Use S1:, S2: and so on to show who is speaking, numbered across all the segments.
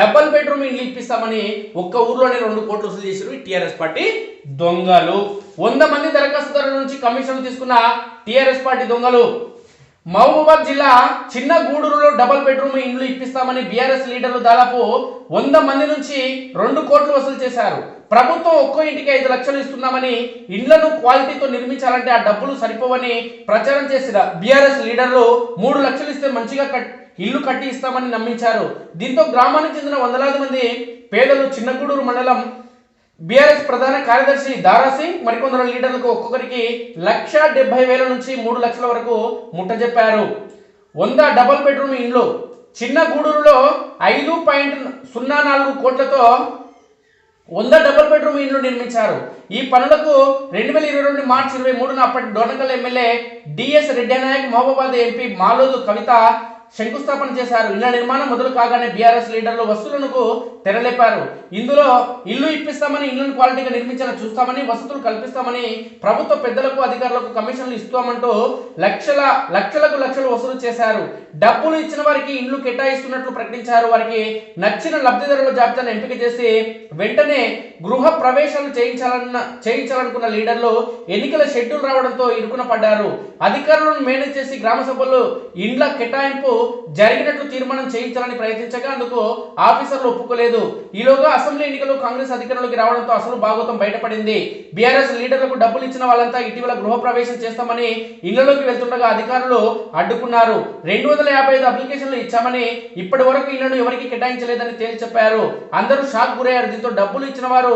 S1: Double bedroom ఇండ్లు ఇప్పిస్తామని ఒక్క ఊర్లోనే రెండు కోట్లు వసూలు చేశారు టీఆర్ఎస్ పార్టీ దొంగలు. వంద మంది దరఖాస్తుదారుల నుంచి కమిషన్ తీసుకున్న టీఆర్ఎస్ పార్టీ దొంగలు. మహబూబాద్ జిల్లా చిన్న గూడూరులో డబల్ బెడ్రూమ్ ఇండ్లు ఇప్పిస్తామని బీఆర్ఎస్ లీడర్లు దాదాపు వంద మంది నుంచి రెండు కోట్లు వసూలు చేశారు. ప్రభుత్వం ఒక్కో ఇంటికి ఐదు లక్షలు ఇస్తున్నామని ఇండ్లను క్వాలిటీతో నిర్మించాలంటే ఆ డబ్బులు సరిపోవని ప్రచారం చేసిన బీఆర్ఎస్ లీడర్లు మూడు లక్షలు ఇస్తే మంచిగా ఇల్లు కట్టి ఇస్తామని నమ్మించారు. దీంతో గ్రామానికి చెందిన వందలాది మంది పేదలు చిన్నగూడూరు మండలం బీఆర్ఎస్ ప్రధాన కార్యదర్శి దారా సింగ్ మరికొందరు లీడర్లకు ఒక్కొక్కరికి లక్ష డెబ్బై వేల నుంచి మూడు లక్షల వరకు ముట్టజెప్పారు వంద డబుల్ బెడ్రూమ్ ఇండ్లు. చిన్న గూడూరులో ఐదు పాయింట్ సున్నా నాలుగు కోట్లతో వంద డబుల్ బెడ్రూమ్ ఇండ్లు నిర్మించారు. ఈ పనులకు రెండు వేల ఇరవై రెండు మార్చి ఇరవై మూడున అప్పటి Dornakal MLA DS Reddy Nayak Mahabubabad MP Maloth Kavitha శంకుస్థాపన చేశారు. ఇళ్ళ నిర్మాణం మొదలు కాగానే బీఆర్ఎస్ లీడర్లు వసూలులకు తెరలేపారు. ఇందులో ఇల్లు ఇప్పిస్తామని ఇళ్ళను క్వాలిటీగా నిర్మించేలా చూస్తామని వసతులు కల్పిస్తామని ప్రభుత్వ పెద్దలకు అధికారులకు కమిషన్లు ఇస్తామంటూ లక్షల లక్షలకు లక్షలు వసూలు చేశారు. డబ్బులు ఇచ్చిన వారికి ఇండ్లు కేటాయిస్తున్నట్లు ప్రకటించారు. వారికి నచ్చిన లబ్ధిదారుల జాబితాను ఎంపిక చేసి వెంటనే గృహ ప్రవేశాలు చేయించాలన్న చేయించాలనుకున్న లీడర్లు ఎన్నికల షెడ్యూల్ రావడంతో ఇరుకున పడ్డారు. అధికారులను మేనేజ్ చేసి గ్రామ సభల్లో ఇండ్ల కేటాయింపు జరిగినట్లు తీర్మానం చేయించాలని ప్రయత్నించగా అందుకు ఆఫీసర్లు ఒప్పుకోలేదు. ఈలోగా అసెంబ్లీ ఎన్నికలు కాంగ్రెస్ అధికారంలోకి రావడంతో అసలు భాగోతం బయటపడింది. బీఆర్ఎస్ లీడర్లకు డబ్బులు ఇచ్చిన వాళ్ళంతా ఇటీవల గృహప్రవేశం చేస్తామని ఇళ్ళలోకి వెళ్తుండగా అధికారులు అడ్డుకున్నారు. రెండు వందల యాభై ఐదు అప్లికేషన్లు ఇచ్చామని ఇప్పటి వరకు ఇళ్ళను ఎవరికి కేటాయించలేదని తేల్చి చెప్పారు. అందరూ షాక్ గురయ్యారు. దీంతో డబ్బులు ఇచ్చిన వారు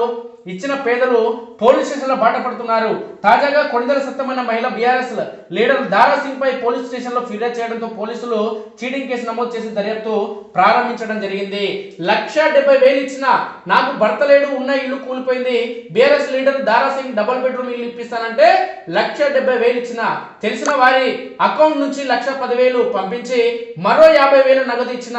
S1: ఇచ్చిన పేదలు పోలీస్ స్టేషన్లో బాట పడుతున్నారు తాజాగా కొండల సత్తమైన మహిళ బీఆర్ఎస్ లీడర్ దారా సింగ్ పై పోలీస్ స్టేషన్లో ఫిర్యాదు చేయడంతో పోలీసులు చీటింగ్ కేసు నమోదు చేసి దర్యాప్తు ప్రారంభించడం జరిగింది. లక్ష డెబ్బై వేలు ఇచ్చిన నాకు భర్త లేడు ఉన్న ఇల్లు కూలిపోయింది. BRS leader Dara Singh double bedroom ఇల్లు ఇప్పిస్తానంటే లక్ష డెబ్బై వేలు ఇచ్చిన తెలిసిన వారి అకౌంట్ నుంచి లక్ష పదివేలు పంపించి మరో యాభై వేలు నగదు ఇచ్చిన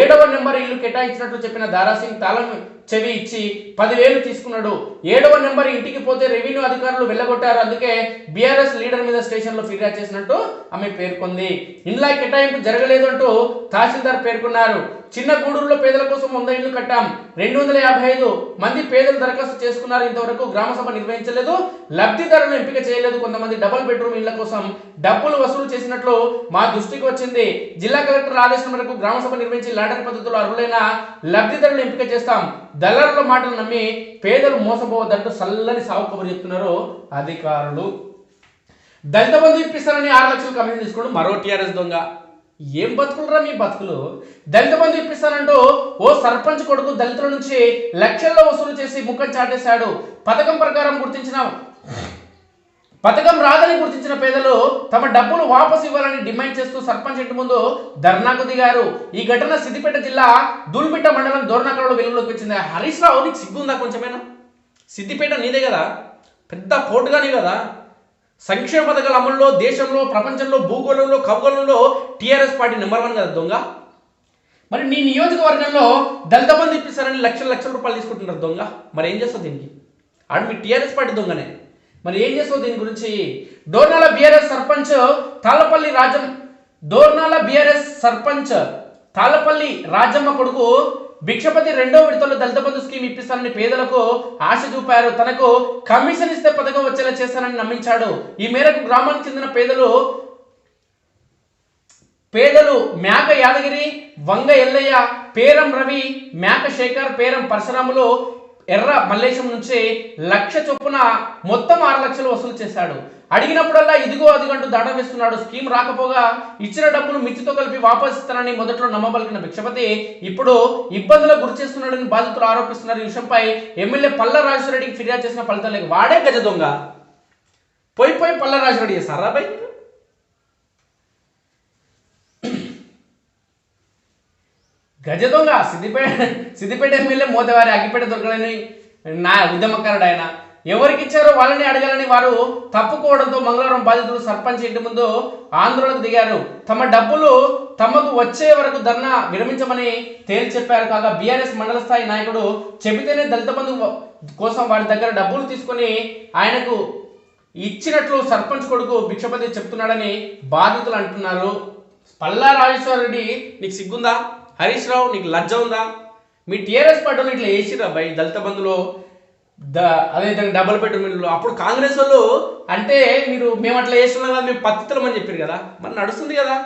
S1: ఏడవ నెంబర్ ఇల్లు కేటాయించినట్లు చెప్పిన దారా సింగ్ తాళం చెవి ఇచ్చి పదివేలు తీసుకున్నాడు. ఏడవ నెంబర్ ఇంటికి పోతే రెవెన్యూ అధికారులు వెళ్ళగొట్టారు. అందుకే బీఆర్ఎస్ లీడర్ మీద స్టేషన్లో ఫిర్యాదు చేసినట్టు ఆమె పేర్కొంది. ఇండ్ల కేటాయింపు జరగలేదు అంటూ తహసీల్దార్ పేర్కొన్నారు. చిన్న గూడూరులో పేదల కోసం వంద ఇళ్ళు కట్టాం. రెండు వందల యాభై ఐదు మంది పేదలు దరఖాస్తు చేసుకున్నారు. ఇంతవరకు గ్రామ సభ నిర్వహించలేదు. లబ్ధిదారులను ఎంపిక చేయలేదు. కొంతమంది డబుల్ బెడ్రూమ్ ఇళ్ళ కోసం డబ్బులు వసూలు చేసినట్లు మా దృష్టికి వచ్చింది. జిల్లా కలెక్టర్ ఆదేశం మేరకు గ్రామ సభ నిర్వహించి లాటరీ పద్ధతిలో అర్హులైన లబ్ధిదారులను ఎంపిక చేస్తాం. దళారుల మాటలు నమ్మి పేదలు మోసపోవద్దంటూ చల్లని సాగు కబురు చెప్తున్నారు అధికారులు. దళిత బంధు ఇప్పిస్తారని ఆరు లక్షలు కమిషన్ తీసుకోవడం మరో టీఆర్ఎస్ దొంగ. ఏం బతుకులరా మీ బతుకులు? దళిత బంధు ఇప్పిస్తానంటూ ఓ సర్పంచ్ కొడుకు దళితుల నుంచి లక్షల్లో వసూలు చేసి ముఖం చాటేశాడు. పథకం ప్రకారం గుర్తించిన పథకం రాదని గుర్తించిన పేదలు తమ డబ్బులు వాపసు ఇవ్వాలని డిమాండ్ చేస్తూ సర్పంచ్ ఇంటి ముందు ధర్నాకు దిగారు. ఈ ఘటన సిద్దిపేట జిల్లా దూల్బిట్ట మండలం దోర్నకలలో వెలుగులోకి వచ్చింది. హరీష్ రావు నీకు సిగ్గుందా కొంచెమేనా? సిద్దిపేట నీదే కదా? పెద్ద పోటుగానే కదా? సంక్షేమ పథకాల అమల్లో దేశంలో ప్రపంచంలో భూగోళంలో ఖగోళంలో టీఆర్ఎస్ పార్టీ నెంబర్ వన్ కదా దొంగ? మరి నీ నియోజకవర్గంలో దళిత మంది ఇప్పిస్తారని లక్షల లక్షల రూపాయలు తీసుకుంటున్నారు దొంగ. మరి ఏం చేస్తావు దీనికి? ఆడ మీ టీఆర్ఎస్ పార్టీ దొంగనే. మరి ఏం చేస్తావు దీని గురించి? డోర్నాల బీఆర్ఎస్ సర్పంచ్ తాళపల్లి రాజం డోర్నాల బీఆర్ఎస్ సర్పంచ్ తాళపల్లి రాజమ్మ కొడుకు భిక్షపతి రెండో విడతలో దళిత బంధు స్కీమ్ ఇప్పిస్తానని పేదలకు ఆశ చూపారు. తనకు కమిషన్ ఇస్తే పథకం వచ్చేలా చేస్తానని నమ్మించాడు. ఈ మేరకు గ్రామానికి చెందిన పేదలు పేదలు మేక యాదగిరి వంగ ఎల్లయ్య పేరం రవి మేక శేఖర్ పేరం పరశురాములు ఎర్ర మల్లేశం నుంచి లక్ష చొప్పున మొత్తం ఆరు లక్షలు వసూలు చేశాడు. అడిగినప్పుడల్లా ఇదిగో అదిగంటూ దాడ వేస్తున్నాడు. స్కీమ్ రాకపోగా ఇచ్చిన డబ్బులు మిత్తితో కలిపి వాపస్ ఇస్తానని మొదట్లో నమ్మబలికిన భిక్షపతి ఇప్పుడు ఇబ్బందులకు గురి చేస్తున్నాడని బాధితులు ఆరోపిస్తున్నారు. ఈ విషయంపై ఎమ్మెల్యే పల్ల రాజేశ్వరరెడ్డికి ఫిర్యాదు చేసిన ఫలితం లేక వాడే గజ దొంగ. పోయి పోయి పల్ల రాజేశ్వరరెడ్డి చేస్తారా బై? గజ దొంగ సిద్దిపేట సిద్దిపేట ఎమ్మెల్యే మోతవారి అగ్గిపేట దొరకడని నా ఉద్యమకారుడు ఆయన ఎవరికి ఇచ్చారో వాళ్ళని అడగాలని వారు తప్పుకోవడంతో మంగళవారం బాధితులు సర్పంచ్ ఇంటి ముందు ఆందోళనకు దిగారు. తమ డబ్బులు తమకు వచ్చే వరకు ధర్నా విరమించమని తేల్చి చెప్పారు. కాగా బీఆర్ఎస్ మండల స్థాయి నాయకుడు చెబితేనే దళిత బంధు కోసం వారి దగ్గర డబ్బులు తీసుకొని ఆయనకు ఇచ్చినట్లు సర్పంచ్ కొడుకు భిక్షపతి చెప్తున్నాడని బాధితులు అంటున్నారు. పల్లా రాజేశ్వర రెడ్డి నీకు సిగ్గుందా? హరీష్ రావు నీకు లజ్జ ఉందా? మీ టీఆర్ఎస్ పార్టీ వాళ్ళు ఇట్లా వేసిరా బై దళిత బంధులో ద అదేవిధంగా డబల్ బెడ్రూమ్లో అప్పుడు కాంగ్రెస్ వాళ్ళు అంటే మీరు మేము అట్లా చేస్తున్నాం కదా మేము పత్తితలం అని చెప్పారు కదా. మరి నడుస్తుంది కదా.